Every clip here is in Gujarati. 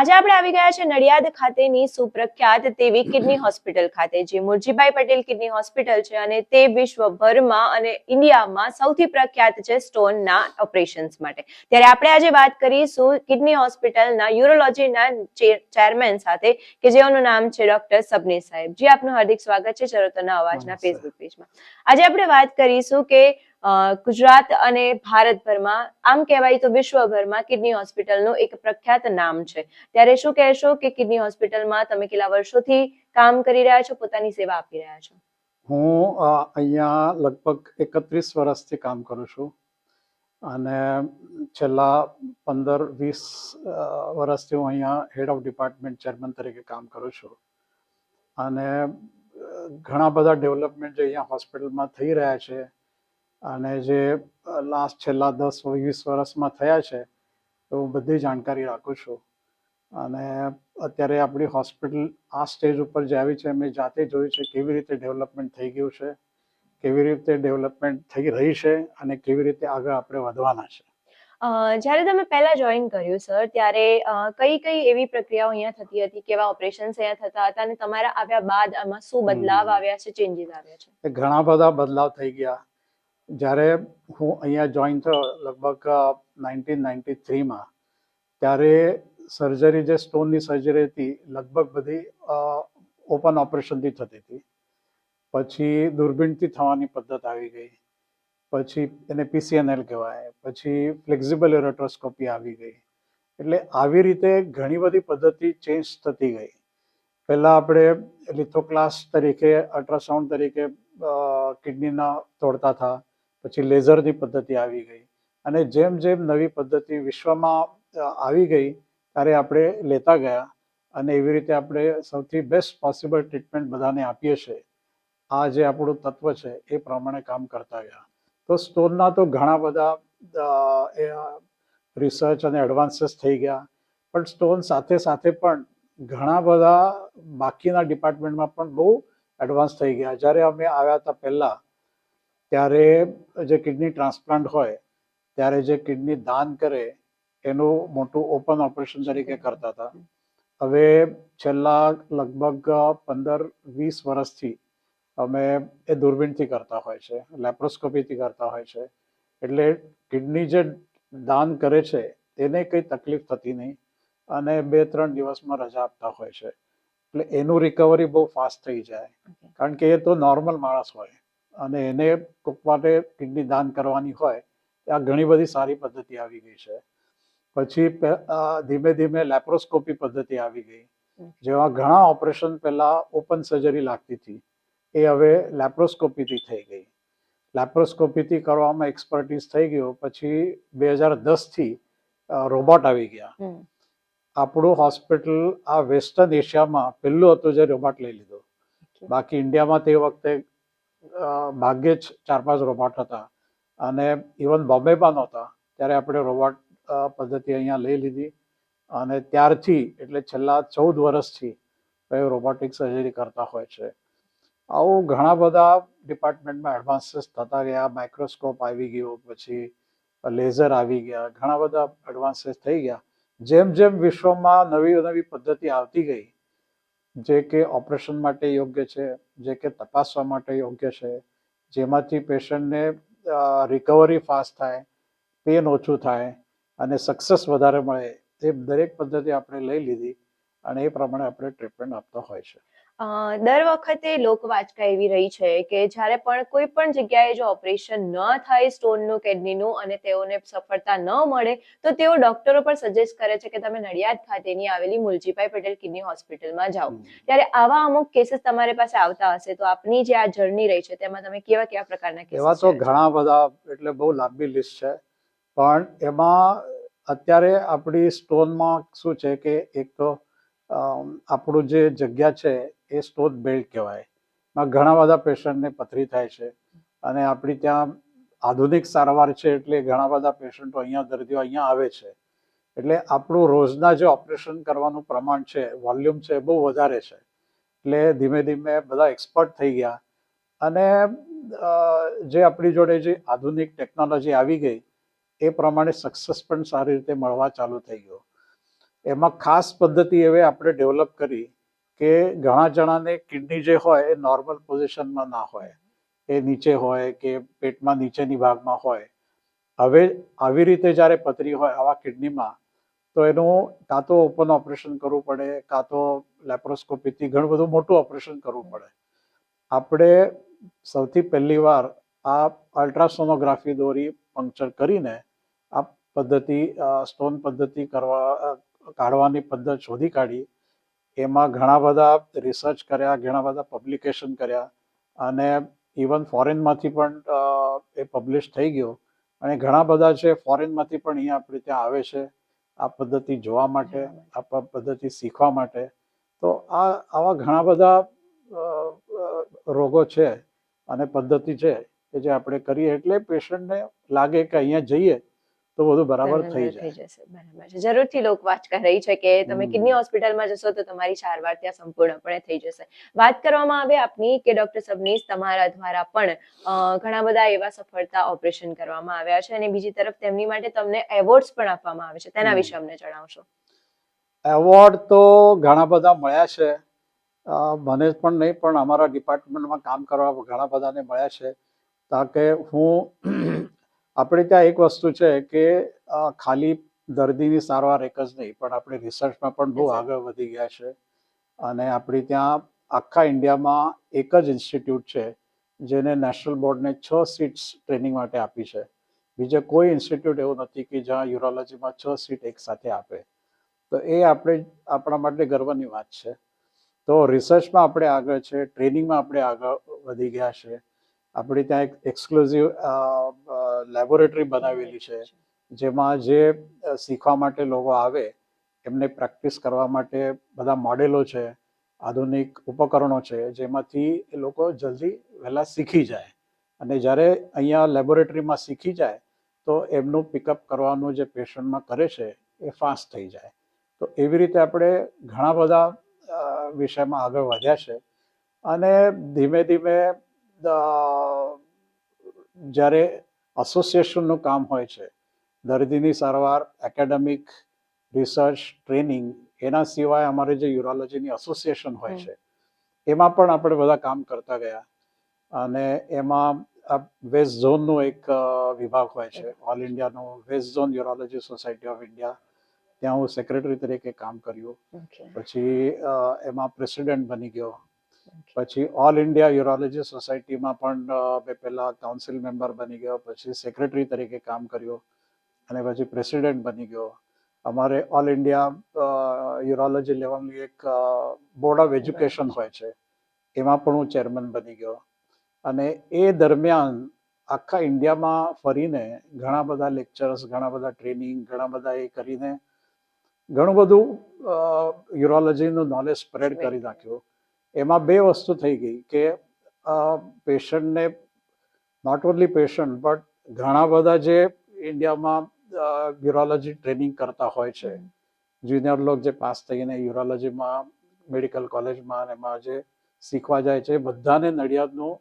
આજે આપણે આવી ગયા છે નડિયાદ ખાતેની સુપ્રખ્યાત તેવી કિડની હોસ્પિટલ ખાતે જે મુરજીભાઈ પટેલ કિડની હોસ્પિટલ છે અને તે વિશ્વભરમાં અને ઇન્ડિયામાં સૌથી પ્રખ્યાત છે સ્ટોનના ઓપરેશન્સ માટે. ત્યારે આપણે આજે વાત કરીશું કિડની હોસ્પિટલના યુરોલોજીના ચેરમેન સાથે કે જેઓનું નામ છે ડોક્ટર સબનીર સાહેબ. જી આપનું હાર્દિક સ્વાગત છે ચરોતરના અવાજના ફેસબુક પેજમાં આજે આપણે વાત કરીશું કે ગુજરાત અને ભારતભરમાં, આમ કહેવાય તો વિશ્વભરમાં કિડની હોસ્પિટલનું એક પ્રખ્યાત નામ છે. ત્યારે શું કહેશો કે કિડની હોસ્પિટલમાં તમે કેટલા વર્ષોથી કામ કરી રહ્યા છો, પોતાની સેવા આપી રહ્યા છો? હું અહીંયા લગભગ એકત્રીસ વર્ષથી કામ કરું છું. અને છેલ્લા પંદર, વીસ વર્ષથી હું અહીંયા હેડ ઓફ ડિપાર્ટમેન્ટ ચેરમેન તરીકે કામ કરું છું. અને ઘણા બધા ડેવલપમેન્ટ જે અહીંયા હોસ્પિટલમાં થઈ રહ્યા છે અને જે લાસ્ટ છેલ્લા દસ વીસ વર્ષમાં થયા છે તો હું બધી જાણકારી રાખું છું. અને અત્યારે આપણી હોસ્પિટલ આ સ્ટેજ ઉપર જે આવી છે મેં જાતે જોયું છે કેવી રીતે ડેવલપમેન્ટ થઈ ગયું છે કેવી રીતે ડેવલપમેન્ટ થઈ રહી છે અને કેવી રીતે આગળ આપણે વધવાના છે. જ્યારે તમે પહેલા જોઈન કર્યું સર ત્યારે કઈ કઈ એવી પ્રક્રિયાઓ અહીંયા થતી હતી કેવા ઓપરેશન્સ અહીંયા થતા હતા અને તમારા આવ્યા બાદ આમાં શું બદલાવ આવ્યા છે ચેન્જીસ આવ્યા છે? ઘણા બધા બદલાવ થઈ ગયા. જ્યારે હું અહીંયા જોઈન થયો લગભગ નાઇન્ટીન નાઇન્ટી થ્રીમાં ત્યારે સર્જરી જે સ્ટોનની સર્જરી હતી, લગભગ બધી ઓપન ઓપરેશનથી થતી હતી. પછી દૂરબીનથી થવાની પદ્ધત આવી ગઈ. પછી એને પીસીએનએલ કહેવાય. પછી ફ્લેક્ઝિબલ એરોટ્રોસ્કોપી આવી ગઈ. એટલે આવી રીતે ઘણી બધી પદ્ધતિ ચેન્જ થતી ગઈ. પહેલાં આપણે લિથોક્લાસ તરીકે અલ્ટ્રાસાઉન્ડ તરીકે કિડનીના તોડતા હતા. પછી લેઝરની પદ્ધતિ આવી ગઈ. અને જેમ જેમ નવી પદ્ધતિ વિશ્વમાં આવી ગઈ, ત્યારે આપણે લેતા ગયા અને એવી રીતે આપણે સૌથી બેસ્ટ પોસિબલ ટ્રીટમેન્ટ બધાને આપીએ છીએ. આ જે આપણું તત્વ છે, એ પ્રમાણે કામ કરતા ગયા. તો સ્ટોનના તો ઘણા બધા રિસર્ચ અને એડવાન્સીસ થઈ ગયા. પણ સ્ટોન સાથે સાથે પણ ઘણા બધા બાકીના ડિપાર્ટમેન્ટમાં પણ બહુ એડવાન્સ થઈ ગયા. જ્યારે અમે આવ્યા હતા પહેલાં ત્યારે જે કિડની ટ્રાન્સપ્લાન્ટ હોય ત્યારે જે કિડની દાન કરે એનું મોટું ઓપન ઓપરેશન તરીકે કરતા હતા. હવે છેલ્લા લગભગ પંદર વીસ વર્ષથી અમે એ દૂરબીનથી કરતા હોય છે લેપ્રોસ્કોપીથી કરતા હોય છે. એટલે કિડની જે દાન કરે છે તેને કંઈ તકલીફ થતી નહીં અને બે ત્રણ દિવસમાં રજા આપતા હોય છે. એટલે એનું રિકવરી બહુ ફાસ્ટ થઈ જાય. કારણ કે એ તો નોર્મલ માણસ હોય. અને એને કોક માટે કિડની દાન કરવાની હોય આ ઘણી બધી સારી પદ્ધતિ આવી ગઈ છે. પછી ધીમે ધીમે લેપ્રોસ્કોપી પદ્ધતિ આવી ગઈ જેમાં ઘણા ઓપરેશન પહેલા ઓપન સર્જરી લાગતી હતી એ હવે લેપ્રોસ્કોપીથી થઈ ગઈ. લેપ્રોસ્કોપીથી કરવામાં એક્સપર્ટીસ થઈ ગયો પછી બે હજાર દસથી રોબોટ આવી ગયા. આપણું હોસ્પિટલ આ વેસ્ટર્ન એશિયામાં પહેલું હતું જે રોબોટ લઈ લીધું. બાકી ઇન્ડિયામાં તે વખતે ભાગ્યે જ ચાર પાંચ રોબોટ હતા. અને ઇવન બોમ્બેમાં નહોતા. ત્યારે આપણે રોબોટ પદ્ધતિ અહીંયા લઈ લીધી. અને ત્યારથી, એટલે છેલ્લા ચૌદ વર્ષથી રોબોટિક સર્જરી કરતા હોય છે. આવું ઘણા બધા ડિપાર્ટમેન્ટમાં એડવાન્સીસ થતા ગયા. માઇક્રોસ્કોપ આવી ગયો, પછી લેઝર આવી ગયા. ઘણા બધા એડવાન્સીસ થઈ ગયા. જેમ જેમ વિશ્વમાં નવી નવી પદ્ધતિ આવતી ગઈ જે કે ઓપરેશન માટે યોગ્ય છે, જે કે તપાસવા માટે યોગ્ય છે, જેમાંથી પેશન્ટને રિકવરી ફાસ્ટ થાય પેન ઓછું થાય અને સક્સેસ વધારે મળે એ દરેક પદ્ધતિ આપણે લઈ લીધી અને એ પ્રમાણે આપણે ટ્રીટમેન્ટ આપતા હોય છે. દર વખતે લોકવાચકા એવી રહી છે કે જ્યારે પણ કોઈ પણ જગ્યાએ જો ઓપરેશન ન થાય સ્ટોનનું કિડનીનું અને તેઓને સફળતા ન મળે તો તેઓ ડોક્ટરો પર સજેસ્ટ કરે છે કે તમે નડિયાદ ખાતેની આવેલી મુલજીભાઈ પટેલ કિડની હોસ્પિટલમાં જાઓ. ત્યારે આવા અમુક કેસીસ તમારી પાસે આવતા હશે તો આપની જે આ જર્ની રહી છે તેમાં તમે કેવા કેવા પ્રકારના એવા તો ઘણા બધા એટલે બહુ લાંબી લિસ્ટ છે. પણ એમાં અત્યારે આપણી સ્ટોનમાં શું છે કે એક તો આપણું જે જગ્યા છે એ સ્ટોન બેલ્ટ કહેવાય. એમાં ઘણા બધા પેશન્ટને પથરી થાય છે અને આપણી ત્યાં આધુનિક સારવાર છે એટલે ઘણા બધા પેશન્ટો અહીંયા દર્દીઓ અહીંયા આવે છે. એટલે આપણું રોજના જે ઓપરેશન કરવાનું પ્રમાણ છે, વોલ્યુમ છે બહુ વધારે છે. એટલે ધીમે ધીમે બધા એક્સપર્ટ થઈ ગયા. અને જે આપણી જોડે જે આધુનિક ટેકનોલોજી આવી ગઈ, એ પ્રમાણે સક્સેસ પણ સારી રીતે મળવા ચાલુ થઈ ગયો. એમાં ખાસ પદ્ધતિ એવી આપણે ડેવલપ કરી કે ઘણા જણાને કિડની જે હોય એ નોર્મલ પોઝિશનમાં ના હોય. એ નીચે હોય કે પેટમાં નીચેની ભાગમાં હોય. હવે આવી રીતે જ્યારે પથરી હોય આવા કિડનીમાં તો એનું કાં તો ઓપન ઓપરેશન કરવું પડે, કાં તો લેપ્રોસ્કોપીથી ઘણું બધું મોટું ઓપરેશન કરવું પડે. આપણે સૌથી પહેલી વાર આ અલ્ટ્રાસોનોગ્રાફી દોરી પંક્ચર કરીને આ પદ્ધતિ સ્ટોન પદ્ધતિ કરવા કાઢવાની પદ્ધતિ શોધી કાઢી. એમાં ઘણા બધા રિસર્ચ કર્યા, ઘણા બધા પબ્લિકેશન કર્યા અને ઇવન ફોરેનમાંથી પણ એ પબ્લિશ થઈ ગયો. અને ઘણા બધા છે ફોરેનમાંથી પણ અહીંયા આપણે ત્યાં આવે છે આ પદ્ધતિ જોવા માટે, આ પદ્ધતિ શીખવા માટે. તો આ, આવા ઘણા બધા રોગો છે અને પદ્ધતિ છે કે જે આપણે કરીએ એટલે પેશન્ટને લાગે કે અહીંયા જઈએ તો બધું બરાબર થઈ જશે બરાબર છે. જરૂરથી લોક વાંચકા રહી છે કે તમે કિડની હોસ્પિટલમાં જશો તો તમારી સારવાર ત્યાં સંપૂર્ણપણે થઈ જશે. વાત કરવામાં આવે આપની કે ડોક્ટર સબનીસ તમારા દ્વારા પણ ઘણા બધા એવા સફળતા ઓપરેશન કરવામાં આવ્યા છે અને બીજી તરફ તેમની માટે તમને એવોર્ડ્સ પણ આપવામાં આવે છે. તેના વિશે અમને જણાવશો. એવોર્ડ તો ઘણા બધા મળ્યા છે. મને પણ નહીં પણ અમારા ડિપાર્ટમેન્ટમાં કામ કરવા ઘણા બધાને મળ્યા છે. કારણ કે હું આપણે ત્યાં એક વસ્તુ છે કે ખાલી દર્દીની સારવાર એક જ નહીં પણ આપણે રિસર્ચમાં પણ બહુ આગળ વધી ગયા છે. અને આપણી ત્યાં આખા ઇન્ડિયામાં એક જ ઇન્સ્ટિટ્યૂટ છે જેને નેશનલ બોર્ડને છ સીટ્સ ટ્રેનિંગ માટે આપી છે. બીજે કોઈ ઇન્સ્ટિટ્યૂટ એવું નથી કે જ્યાં યુરોલોજીમાં છ સીટ એક સાથે આપે. તો એ આપણે આપણા માટે ગર્વની વાત છે. તો રિસર્ચમાં આપણે આગળ છે ટ્રેનિંગમાં આપણે આગળ વધી ગયા છે. આપણી ત્યાં એક એક્સક્લુઝિવ લેબોરેટરી બનાવેલી છે. જેમાં જે શીખવા માટે લોકો આવે, એમને પ્રેક્ટિસ કરવા માટે બધા મોડેલો છે, આધુનિક ઉપકરણો છે, જેમાંથી એ લોકો જલ્દી વહેલા શીખી જાય. અને જ્યારે અહીંયા લેબોરેટરીમાં શીખી જાય, તો એમનું પિકઅપ કરવાનું જે પેશન્ટમાં કરે છે, એ ફાસ્ટ થઈ જાય. તો એવી રીતે આપણે ઘણા બધા વિષયમાં આગળ વધ્યા છે. અને ધીમે ધીમે જ્યારે એસોસિએશનનું કામ હોય છે દર્દીની સારવાર એકેડેમિક રિસર્ચ ટ્રેનિંગ એના સિવાય અમારે જે યુરોલોજીની એસોસિએશન હોય છે એમાં પણ આપણે બધા કામ કરતા ગયા. અને એમાં વેસ્ટ ઝોનનો એક વિભાગ હોય છે all ઇન્ડિયાનો west zone urology society of India ત્યાં હું સેક્રેટરી તરીકે કામ કર્યું. પછી એમાં પ્રેસિડેન્ટ બની ગયો. પછી ઓલ ઇન્ડિયા યુરોલોજી સોસાયટીમાં પણ મેં પહેલાં કાઉન્સિલ મેમ્બર બની ગયો પછી સેક્રેટરી તરીકે કામ કર્યું અને પછી પ્રેસિડેન્ટ બની ગયો. અમારે ઓલ ઇન્ડિયા યુરોલોજી લેવલની એક બોર્ડ ઓફ એજ્યુકેશન હોય છે. એમાં પણ હું ચેરમેન બની ગયો. અને એ દરમિયાન આખા ઇન્ડિયામાં ફરીને ઘણા બધા લેક્ચર્સ ઘણા બધા ટ્રેનિંગ ઘણા બધા એ કરીને ઘણું બધું યુરોલોજીનું નોલેજ સ્પ્રેડ કરી નાખ્યું. એમાં બે વસ્તુ થઈ ગઈ કે પેશન્ટને નોટ ઓનલી પેશન્ટ બટ ઘણા બધા જે ઇન્ડિયામાં યુરોલોજી ટ્રેનિંગ કરતા હોય છે. જુનિયર લોક જે પાસ થઈને યુરોલોજીમાં મેડિકલ કોલેજમાં અને એમાં જે શીખવા જાય છે બધાને નડિયાદનું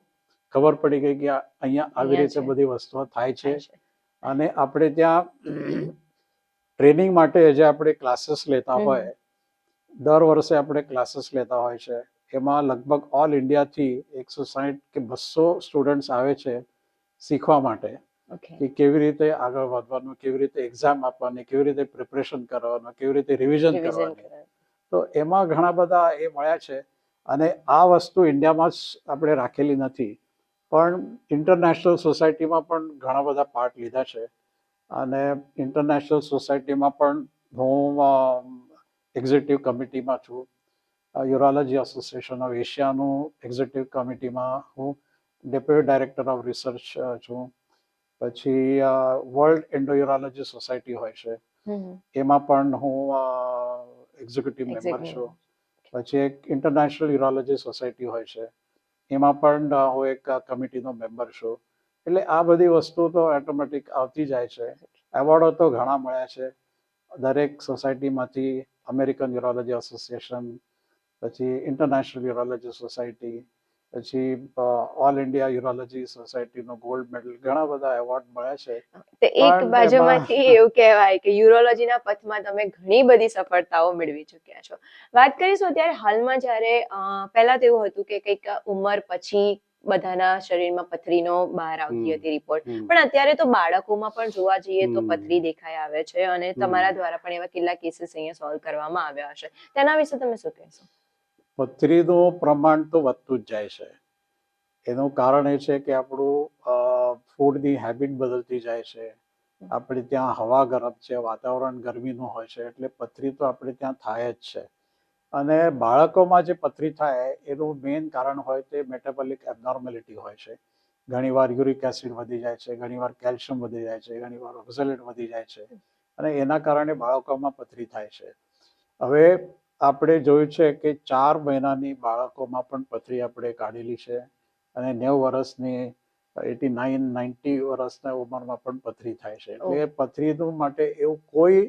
ખબર પડી ગઈ કે અહીંયા આવી રીતે બધી વસ્તુઓ થાય છે. અને આપણે ત્યાં ટ્રેનિંગ માટે જે આપણે ક્લાસીસ લેતા હોય દર વર્ષે આપણે ક્લાસીસ લેતા હોય છે. એમાં લગભગ ઓલ ઇન્ડિયાથી એકસો સાહીઠ કે બસો સ્ટુડન્ટ્સ આવે છે શીખવા માટે. કે કેવી રીતે આગળ વધવાનું કેવી રીતે એક્ઝામ આપવાની કેવી રીતે પ્રિપરેશન કરવાનું કેવી રીતે રિવિઝન કરવાનું. તો એમાં ઘણા બધા એ મળ્યા છે અને આ વસ્તુ ઇન્ડિયામાં જ આપણે રાખેલી નથી. પણ ઇન્ટરનેશનલ સોસાયટીમાં પણ ઘણા બધા પાર્ટ લીધા છે. અને ઇન્ટરનેશનલ સોસાયટીમાં પણ હું એક્ઝિક્યુટિવ કમિટીમાં છું. યુરોલોજી એસોસિએશન ઓફ એશિયાનું એક્ઝિક્યુટિવ કમિટીમાં હું ડેપ્યુટી ડાયરેક્ટર ઓફ રિસર્ચ છું. પછી વર્લ્ડ એન્ડોયુરોલોજી સોસાયટી હોય છે. એમાં પણ હું એક્ઝિક્યુટિવ મેમ્બર છું. પછી એક ઇન્ટરનેશનલ યુરોલોજી સોસાયટી હોય છે. એમાં પણ હું એક કમિટીનો મેમ્બર છું. એટલે આ બધી વસ્તુ તો ઓટોમેટિક આવતી જાય છે. એવોર્ડો તો ઘણા મળ્યા છે. દરેક સોસાયટીમાંથી અમેરિકન યુરોલોજી એસોસિએશન પછી ઇન્ટરનેશનલ યુરોલોજી સોસાયટી પછી ઓલ ઇન્ડિયા યુરોલોજી સોસાયટીનો ગોલ્ડ મેડલ ઘણા બધા એવોર્ડ મળ્યા છે. તો એક બાજુમાંથી એવું કહેવાય કે યુરોલોજીના પથમાં તમે ઘણી બધી સફળતાઓ મેળવી ચૂક્યા છો. વાત કરીશું અત્યારે હાલમાં જ્યારે પહેલા તો એવું હતું કે કંઈક ઉંમર પછી બધાના શરીરમાં પથરીનો બહાર આવતી હતી રિપોર્ટ પણ અત્યારે તો બાળકોમાં પણ જોવા જઈએ તો પથરી દેખાઈ આવે છે અને તમારા દ્વારા પણ એવા કેટલા કેસીસ અહીંયા સોલ્વ કરવામાં આવ્યા હશે. તેના વિશે તમે શું કહેશો? પથરીનું પ્રમાણ તો વધતું જ જાય છે. એનું કારણ એ છે કે આપણું ફૂડની હેબિટ બદલતી જાય છે. આપણે ત્યાં હવા ગરમ છે, વાતાવરણ ગરમીનું હોય છે, એટલે પથરી તો આપણે ત્યાં થાય જ છે. અને બાળકોમાં જે પથરી થાય, એનું મેઇન કારણ હોય તે મેટાબોલિક એબનોર્મેલિટી હોય છે. ઘણીવાર યુરિક એસિડ વધી જાય છે, ઘણીવાર કેલ્શિયમ વધી જાય છે, ઘણીવાર ઓક્ઝલેટ વધી જાય છે. અને એના કારણે બાળકોમાં પથરી થાય છે. હવે આપણે જોયું છે કે ચાર મહિનાની બાળકોમાં પણ પથરી આપણે કાઢેલી છે અને નેવ વર્ષની એટી નાઇન નાઇન્ટી વર્ષના ઉંમરમાં પણ પથરી થાય છે. એટલે પથરીનું માટે એવું કોઈ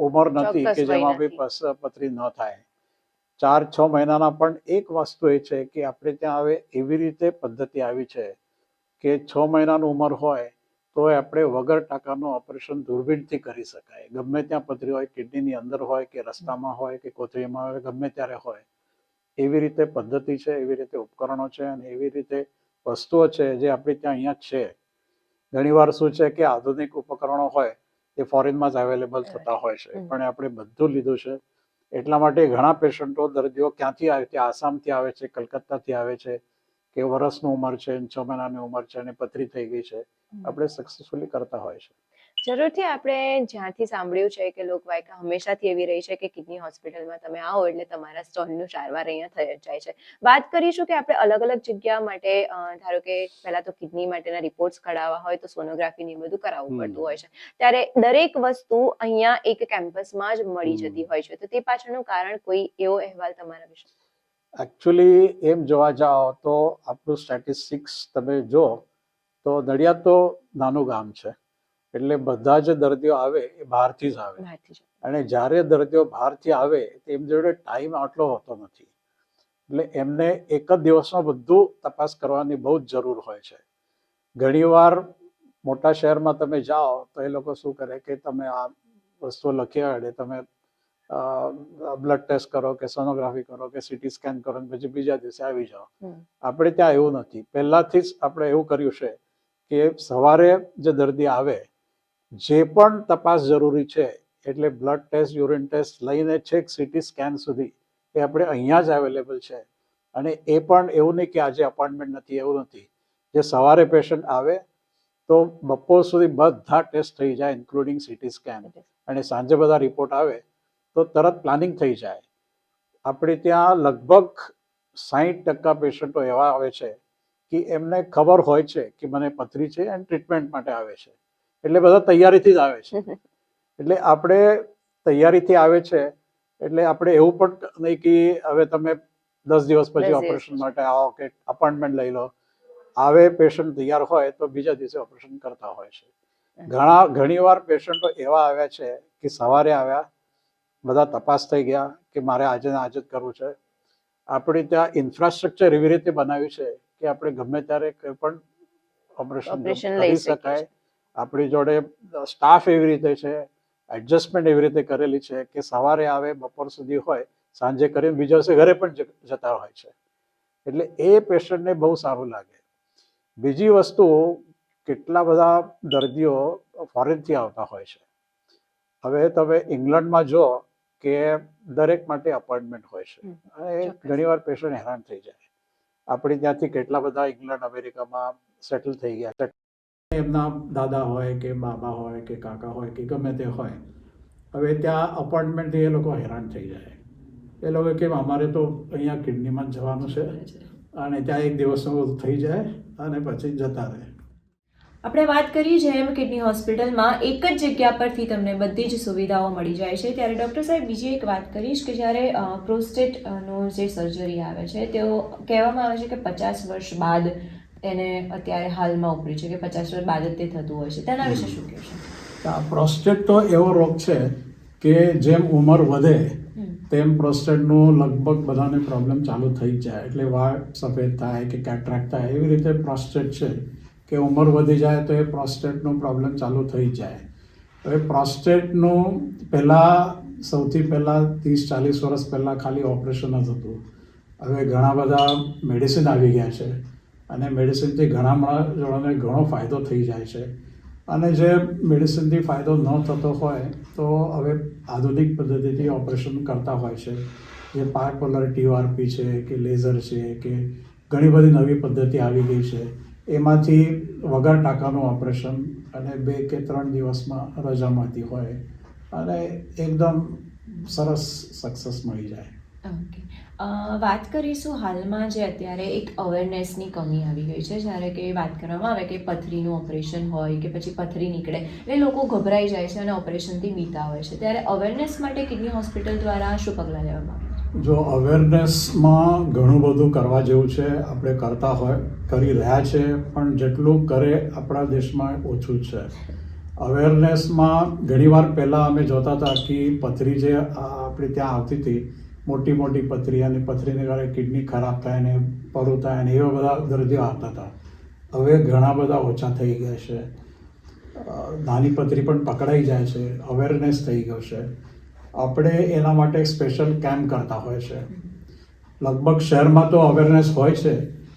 ઉંમર નથી કે જેમાં બી પથરી ન થાય. ચાર છ મહિનાના પણ એક વસ્તુ એ છે કે આપણે ત્યાં હવે એવી રીતે પદ્ધતિ આવી છે કે છ મહિનાની ઉંમર હોય તો આપણે વગર ટાંકાનું ઓપરેશન દૂરબીનથી કરી શકાય. ગમે ત્યાં પથરી હોય કિડનીની અંદર હોય કે રસ્તામાં હોય કે કોથળીમાં હોય ગમે ત્યારે હોય. એવી રીતે પદ્ધતિ છે એવી રીતે ઉપકરણો છે અને એવી રીતે વસ્તુઓ છે જે આપણે ત્યાં અહીંયા છે. ઘણીવાર શું છે કે આધુનિક ઉપકરણો હોય એ ફોરેનમાં જ અવેલેબલ થતા હોય છે. પણ આપણે બધું લીધું છે. એટલા માટે ઘણા પેશન્ટો દર્દીઓ ક્યાંથી આવે છે? આસામથી આવે છે કલકત્તાથી આવે છે. કે વર્ષની ઉંમર છે છ મહિનાની ઉંમર છે અને પથરી થઈ ગઈ છે આપણે સક્સેસફુલી કરતા હોય છે. જરૂરથી આપણે જ્યાંથી સાંભળ્યું છે કે લોકવાયકા હંમેશાથી એવી રહી છે કે કિડની હોસ્પિટલમાં તમે આવો એટલે તમારા સ્ટોનનું સારવાર અહીંયા થઈ જાય છે. વાત કરીશું કે આપણે અલગ અલગ જગ્યા માટે ધારો કે પહેલા તો કિડની માટેના રિપોર્ટ્સ કઢાવવા હોય તો સોનોગ્રાફી ને બધું કરાવવું પડતું હોય છે. ત્યારે દરેક વસ્તુ અહીંયા એક કેમ્પસમાં જ મળી જતી હોય છે. તો તે પાછળનું કારણ કોઈ એવો અહેવાલ તમારા વિશે? એકચ્યુઅલી એમ જોવા જાઓ તો આપણું સ્ટેટિસ્ટિક્સ તમે જો તો નડિયાદ તો નાનું ગામ છે. એટલે બધા જ દર્દીઓ આવે એ બહારથી જ આવે. અને જ્યારે દર્દીઓ બહારથી આવે તેમ જોડે ટાઈમ આટલો હોતો નથી. એટલે એમને એક જ દિવસમાં બધું તપાસ કરવાની બહુ જ જરૂર હોય છે. ઘણીવાર મોટા શહેરમાં તમે જાઓ તો એ લોકો શું કરે કે તમે આ વસ્તુ લખી આવે તમે બ્લડ ટેસ્ટ કરો કે સોનોગ્રાફી કરો કે સીટી સ્કેન કરો પછી બીજા દિવસે આવી જાઓ. આપણે ત્યાં એવું નથી. પહેલાથી જ આપણે એવું કર્યું છે કે સવારે જે દર્દી આવે જે પણ તપાસ જરૂરી છે એટલે બ્લડ ટેસ્ટ યુરિન ટેસ્ટ લઈને છેક સીટી સ્કેન સુધી એ આપણે અહીંયા જ અવેલેબલ છે. અને એ પણ એવું નહીં કે આજે અપોઇન્ટમેન્ટ નથી એવું નથી. જે સવારે પેશન્ટ આવે તો બપોર સુધી બધા ટેસ્ટ થઈ જાય ઇન્ક્લુડિંગ સીટી સ્કેન અને સાંજે બધા રિપોર્ટ આવે તો તરત પ્લાનિંગ થઈ જાય. આપણે ત્યાં લગભગ સાહીઠ ટકા પેશન્ટો એવા આવે છે કે એમને ખબર હોય છે કે મને પથરી છે એન્ડ ટ્રીટમેન્ટ માટે આવે છે. એટલે બધા તૈયારીથી જ આવે છે. એટલે આપણે તૈયારીથી આવે છે. એટલે આપણે એવું પણ નહીં કે હવે તમે દસ દિવસ પછી ઓપરેશન માટે આવો કે અપોઇન્ટમેન્ટ લઈ લો. આવે પેશન્ટ તૈયાર હોય તો બીજા દિવસે ઓપરેશન કરતા હોય છે. ઘણા ઘણીવાર પેશન્ટો એવા આવ્યા છે કે સવારે આવ્યા બધા તપાસ થઈ ગયા કે મારે આજે ને આજે જ કરવું છે. આપણે ત્યાં ઇન્ફ્રાસ્ટ્રક્ચર એવી રીતે બનાવ્યું છે કે આપણે ગમે ત્યારે કોઈ પણ ઓપરેશન લઈ કરી શકાય. આપણી જોડે સ્ટાફ એવી રીતે છે એડજસ્ટમેન્ટ એવી રીતે કરેલી છે કે સવારે આવે બપોર સુધી હોય સાંજે કરીને બીજા દિવસે ઘરે પણ જતા હોય છે. એટલે એ પેશન્ટને બહુ સારું લાગે. બીજી વસ્તુ કેટલા બધા દર્દીઓ ફોરેનથી આવતા હોય છે. હવે તમે ઇંગ્લેન્ડમાં જો કે દરેક માટે અપોઇન્ટમેન્ટ હોય છે. અને. ઘણીવાર પેશન્ટ હેરાન થઈ જાય. આપણે ત્યાંથી કેટલા બધા ઇંગ્લેન્ડ અમેરિકામાં સેટલ થઈ ગયા એમના દાદા હોય કે બાબા હોય કે કાકા હોય કે ગમે તે હોય હવે ત્યાં અપોઇન્ટમેન્ટથી એ લોકો હેરાન થઈ જાય. એ લોકો કેમ અમારે તો અહીંયા કિડનીમાં જવાનું છે અને ત્યાં એક દિવસનું થઈ જાય અને પછી જતા રહે. આપણે વાત કરી જેમ કિડની હોસ્પિટલમાં એક જ જગ્યા પરથી તમને બધી જ સુવિધાઓ મળી જાય છે. ત્યારે ડૉક્ટર સાહેબ બીજી એક વાત કરીશ કે જ્યારે પ્રોસ્ટેટનો જે સર્જરી આવે છે તેઓ કહેવામાં આવે છે કે પચાસ વર્ષ બાદ એને અત્યારે હાલમાં ઉપરી છે કે પચાસ વર્ષ બાદ તે થતું હોય છે. તેના વિશે શું કહેશો? પ્રોસ્ટેટ તો એવો રોગ છે કે જેમ ઉંમર વધે તેમ પ્રોસ્ટેટનો લગભગ બધાને પ્રોબ્લેમ ચાલુ થઈ જ જાય. એટલે વાળ સફેદ થાય કે કેટ્રેક થાય એવી રીતે પ્રોસ્ટેટ છે. કે ઉંમર વધી જાય તો એ પ્રોસ્ટેટનો પ્રોબ્લેમ ચાલુ થઈ જાય. હવે પ્રોસ્ટેટનું પહેલાં સૌથી પહેલાં ત્રીસ, ચાલીસ વર્ષ પહેલાં ખાલી ઓપરેશન જ હતું. હવે ઘણા બધા મેડિસિન આવી ગયા છે અને મેડિસિનથી ઘણા જણાને ઘણો ફાયદો થઈ જાય છે. અને જે મેડિસિનથી ફાયદો ન થતો હોય તો હવે આધુનિક પદ્ધતિથી ઓપરેશન કરતા હોય છે. જે પાયપોલર ટીઆરપી છે, કે લેઝર છે, કે ઘણી બધી નવી પદ્ધતિ આવી ગઈ છે. એમાંથી વગર ટાંકાનું ઓપરેશન અને બે કે ત્રણ દિવસમાં રજા મળતી હોય અને એકદમ સરસ સક્સેસ મળી જાય. ઓકે વાત કરીશું હાલમાં જે અત્યારે એક અવેરનેસની કમી આવી ગઈ છે. જ્યારે કે વાત કરવામાં આવે કે પથરીનું ઓપરેશન હોય કે પછી પથરી નીકળે, એટલે લોકો ગભરાઈ જાય છે અને ઓપરેશનથી બીતા હોય છે. ત્યારે અવેરનેસ માટે કિડની હોસ્પિટલ દ્વારા શું પગલાં લેવામાં જો અવેરનેસમાં ઘણું બધું કરવા જેવું છે, આપણે કરતા હોય, કરી રહ્યા છે, પણ જેટલું કરે આપણા દેશમાં ઓછું છે. અવેરનેસમાં ઘણીવાર પહેલાં અમે જોતા હતા કે પથરી જે આપણે ત્યાં આવતી હતી, મોટી મોટી પથરી અને પથરીને કારણે કિડની ખરાબ થાય ને પરું થાય ને એવા બધા દર્દીઓ આવતા હતા. હવે ઘણા બધા ઓછા થઈ ગયા છે. નાની પથરી પણ પકડાઈ જાય છે. અવેરનેસ થઈ ગયો છે. આપણે એના માટે એક સ્પેશિયલ કેમ્પ કરતા હોય છે. લગભગ શહેરમાં તો અવેરનેસ હોય છે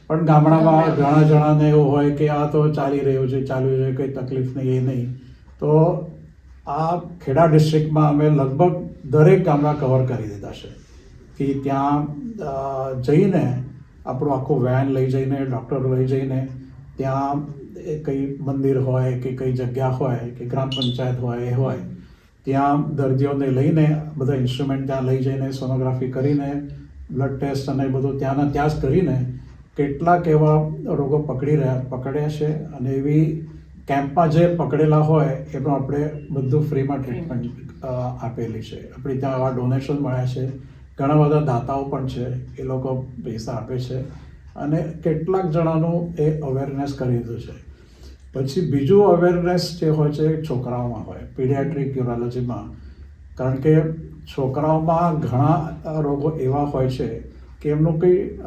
પણ ગામડામાં ઘણા જણાને એવું હોય કે આ તો ચાલી રહ્યું છે ચાલ્યું છે કંઈ તકલીફ નહીં એ નહીં. તો આ ખેડા ડિસ્ટ્રિક્ટમાં અમે લગભગ દરેક ગામડા કવર કરી દીધા છે. કે ત્યાં જઈને આપણું આખું વેન લઈ જઈને ડૉક્ટર લઈ જઈને ત્યાં કંઈ મંદિર હોય કે કઈ જગ્યા હોય કે ગ્રામ પંચાયત હોય એ હોય. ત્યાં દર્દીઓને લઈને બધા ઇન્સ્ટ્રુમેન્ટ ત્યાં લઈ જઈને સોનોગ્રાફી કરીને બ્લડ ટેસ્ટ અને બધું ત્યાંના ત્યાં જ કરીને કેટલાક એવા રોગો પકડી રહ્યા, પકડ્યા છે અને એવી કેમ્પમાં જે પકડેલા હોય એનું આપણે બધું ફ્રીમાં ટ્રીટમેન્ટ આપેલી છે. આપણી ત્યાં આવા ડોનેશન મળ્યા છે. ઘણા બધા દાતાઓ પણ છે. એ લોકો પૈસા આપે છે. અને કેટલાક જણાનું એ અવેરનેસ કરી દીધું છે. પછી બીજું અવેરનેસ જે હોય છે છોકરાઓમાં હોય પીડિયાટ્રિક યુરોલોજીમાં કારણ કે છોકરાઓમાં ઘણા રોગો એવા હોય છે કે એમનું કંઈ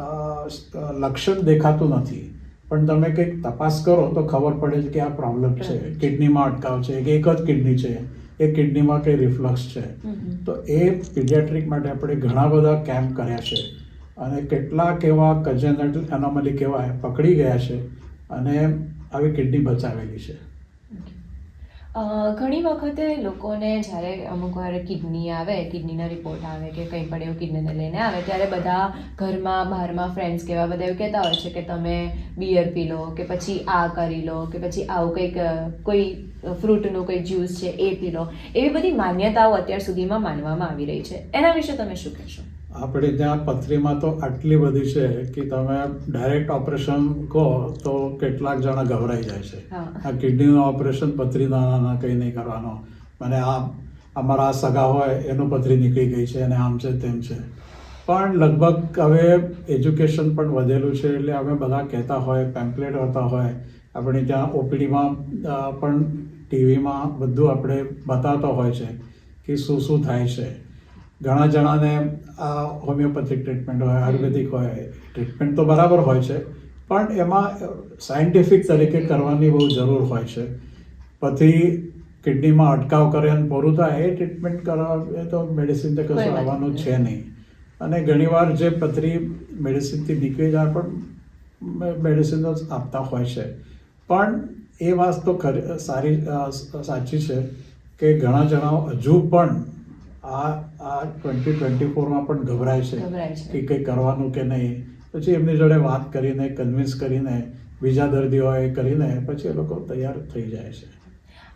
લક્ષણ દેખાતું નથી. પણ તમે કંઈક તપાસ કરો તો ખબર પડે છે કે આ પ્રોબ્લેમ છે. કિડનીમાં અટકાવ છે કે એક જ કિડની છે. એ કિડનીમાં કંઈ રિફ્લક્સ છે. તો એ પીડિયાટ્રિક માટે આપણે ઘણા બધા કેમ્પ કર્યા છે. અને કેટલાક એવા કજેનલ એનોમલી કહેવાય પકડી ગયા છે. અને આવી કિડની બચાવેલી છે. ઘણી વખતે લોકોને જ્યારે અમુક વાર કિડની આવે, કિડનીના રિપોર્ટ આવે કે કંઈ પણ એવું કિડનીને લઈને આવે, ત્યારે બધા ઘરમાં, બહારમાં ફ્રેન્ડ્સ કેવા બધા એવું કહેતા હોય છે કે તમે બિયર પી લો કે પછી આ કરી લો કે પછી આવું કંઈક, કોઈ ફ્રૂટનું કોઈ જ્યુસ છે એ પી લો. એવી બધી માન્યતાઓ અત્યાર સુધીમાં માનવામાં આવી રહી છે. એના વિશે તમે શું કહેશો? આપણે ત્યાં પથરીમાં તો આટલી બધી છે કે તમે ડાયરેક્ટ ઓપરેશન કહો તો કેટલાક જણા ગભરાઈ જાય છે. આ કિડનીનું ઓપરેશન પથરીના કંઈ નહીં કરવાનો. મને આ અમારા આ સગા હોય એનું પથરી નીકળી ગઈ છે અને આમ છે તેમ છે. પણ લગભગ હવે એજ્યુકેશન પણ વધેલું છે એટલે અમે બધા કહેતા હોય પેમ્પલેટ હોતા હોય આપણે ત્યાં ઓપીડીમાં પણ ટીવીમાં બધું આપણે બતાવતા હોય છે કે શું શું થાય છે. ઘણા જણાને આ હોમિયોપેથિક ટ્રીટમેન્ટ હોય આયુર્વેદિક હોય ટ્રીટમેન્ટ તો બરાબર હોય છે પણ એમાં સાયન્ટિફિક તરીકે કરવાની બહુ જરૂર હોય છે. પછી કિડનીમાં અટકાવ કરે અને પૂરું થાય એ ટ્રીટમેન્ટ કરવા એ તો મેડિસિન તો કશું આવવાનું છે નહીં. અને ઘણીવાર જે પથરી મેડિસિનથી નીકળી જાય પણ મેડિસિન જ આપતા હોય છે. પણ એ વાત તો ખરી સારી સાચી છે કે ઘણા જણાઓ હજુ પણ આ આ ટ્વેન્ટી ટ્વેન્ટી ફોરમાં પણ ગભરાય છે કે કંઈ કરવાનું કે નહીં. પછી એમની જોડે વાત કરીને કન્વિન્સ કરીને બીજા દર્દીઓએ કરીને પછી એ લોકો તૈયાર થઈ જાય છે.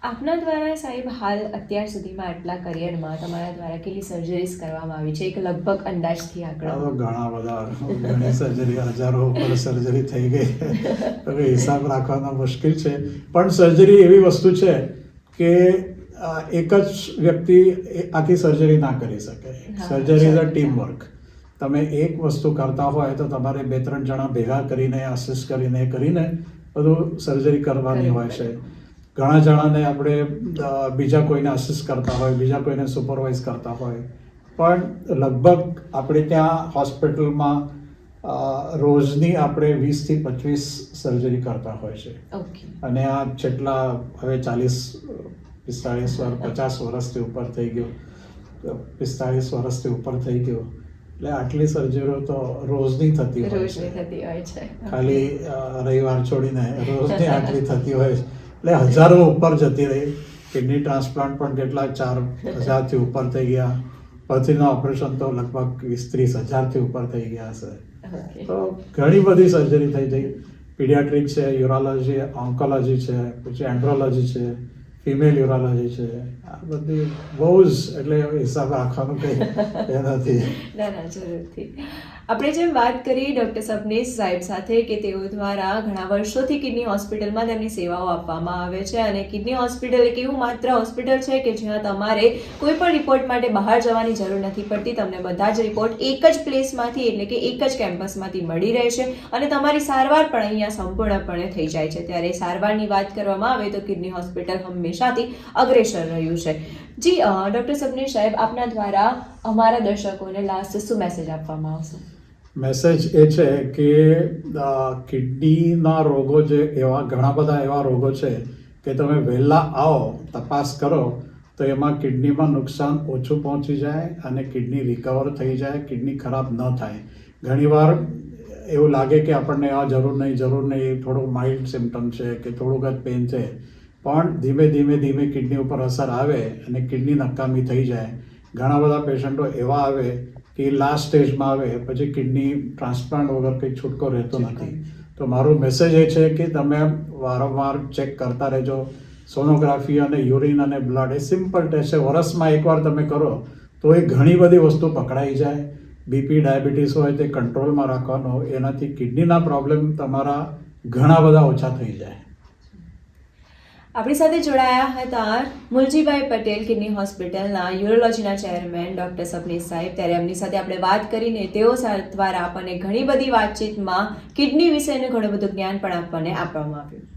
આપના દ્વારા સાહેબ હાલ અત્યાર સુધીમાં આટલા કરિયરમાં તમારા દ્વારા કેટલી સર્જરીઝ કરવામાં આવી છે? એક લગભગ અંદાજથી આંકડો ઘણા બધા ઘણી સર્જરી હજારો ઉપર સર્જરી થઈ ગઈ હવે હિસાબ રાખવાનો મુશ્કેલ છે. પણ સર્જરી એવી વસ્તુ છે કે એક જ વ્યક્તિ આખી સર્જરી ના કરી શકે. Surgery is a team work તમે એક વસ્તુ કરતા હોય તો તમારે બે ત્રણ જણા ભેગા કરીને આસિસ્ટ કરીને કરીને બધું સર્જરી કરવાની હોય છે. ઘણા જણાને આપણે બીજા કોઈને આસિસ્ટ કરતા હોય બીજા કોઈને સુપરવાઇઝ કરતા હોય. પણ લગભગ આપણે ત્યાં હોસ્પિટલમાં રોજની આપણે વીસથી પચીસ સર્જરી કરતા હોય છે. અને આ જેટલા હવે ચાલીસ પિસ્તાળીસ વર્ષ પચાસ વર્ષથી ઉપર થઈ ગયું. પિસ્તાળીસ વર્ષથી ઉપર થઈ ગયું. એટલે આટલી સર્જરીઓ તો રોજની થતી હોય છે. ખાલી રવિવાર છોડીને રોજની આટલી થતી હોય છે. એટલે હજારો ઉપર જતી રહી. કિડની ટ્રાન્સપ્લાન્ટ પણ કેટલા ચાર હજારથી ઉપર થઈ ગયા. પછીના ઓપરેશન તો લગભગ વીસ ત્રીસ હજારથી ઉપર થઈ ગયા હશે. તો ઘણી બધી સર્જરી થઈ ગઈ. પીડિયાટ્રિક છે યુરોલોજી ઓન્કોલોજી છે પછી એન્ડ્રોલોજી છે. ફિમેલ યુરોલોજી છે, આ બધી બહુ જ એટલે હિસાબ રાખવાનું કંઈ એ નથી. ના ના, જરૂરથી. આપણે જેમ વાત કરી ડૉક્ટર સબનીશ સાહેબ સાથે કે તેઓ દ્વારા ઘણા વર્ષોથી કિડની હોસ્પિટલમાં તેમની સેવાઓ આપવામાં આવે છે અને કિડની હોસ્પિટલ એક એવું માત્ર હોસ્પિટલ છે કે જ્યાં તમારે કોઈ પણ રિપોર્ટ માટે બહાર જવાની જરૂર નથી પડતી. તમને બધા જ રિપોર્ટ એક જ પ્લેસમાંથી એટલે કે એક જ કેમ્પસમાંથી મળી રહેશે અને તમારી સારવાર પણ અહીંયા સંપૂર્ણપણે થઈ જાય છે. ત્યારે સારવારની વાત કરવામાં આવે તો કિડની હોસ્પિટલ હંમેશાથી અગ્રેસર રહ્યું છે. જી ડૉક્ટર સબનીશ સાહેબ, આપના દ્વારા અમારા દર્શકોને લાસ્ટ શું મેસેજ આપવામાં આવશે? મેસેજ એ છે કે કિડનીના રોગો જે એવા, ઘણા બધા એવા રોગો છે કે તમે વહેલા આવો, તપાસ કરો, તો એમાં કિડનીમાં નુકસાન ઓછું પહોંચી જાય અને કિડની રિકવર થઈ જાય, કિડની ખરાબ ન થાય. ઘણીવાર એવું લાગે કે આપણને, આ જરૂર નહીં જરૂર નહીં થોડું માઇલ્ડ સિમ્ટમ છે કે થોડુંક જ પેન છે. પણ ધીમે ધીમે ધીમે કિડની ઉપર અસર આવે અને કિડની નકામી થઈ જાય. ઘણા બધા પેશન્ટો એવા આવે કે લાસ્ટ સ્ટેજમાં આવે પછી કિડની ટ્રાન્સપ્લાન્ટ વગર કંઈ છૂટકો રહેતો નથી. તો મારો મેસેજ એ છે કે તમે વારંવાર ચેક કરતા રહેજો. સોનોગ્રાફી અને યુરિન અને બ્લડ એ સિમ્પલ ટેસ્ટ છે. વર્ષમાં એકવાર તમે કરો તો એ ઘણી બધી વસ્તુ પકડાઈ જાય. બીપી ડાયાબિટીસ હોય તે કંટ્રોલમાં રાખવાનો એનાથી કિડનીના પ્રોબ્લેમ તમારા ઘણા બધા ઓછા થઈ જાય. આપણી સાથે જોડાયા હતા મુલજીભાઈ પટેલ કિડની હોસ્પિટલના યુરોલોજીના ચેરમેન ડૉક્ટર સપનીશ સાહેબ. ત્યારે એમની સાથે આપણે વાત કરીને તેઓ દ્વારા આપણને ઘણી બધી વાતચીતમાં કિડની વિશેનું ઘણું બધું જ્ઞાન પણ આપણને આપવામાં આવ્યું.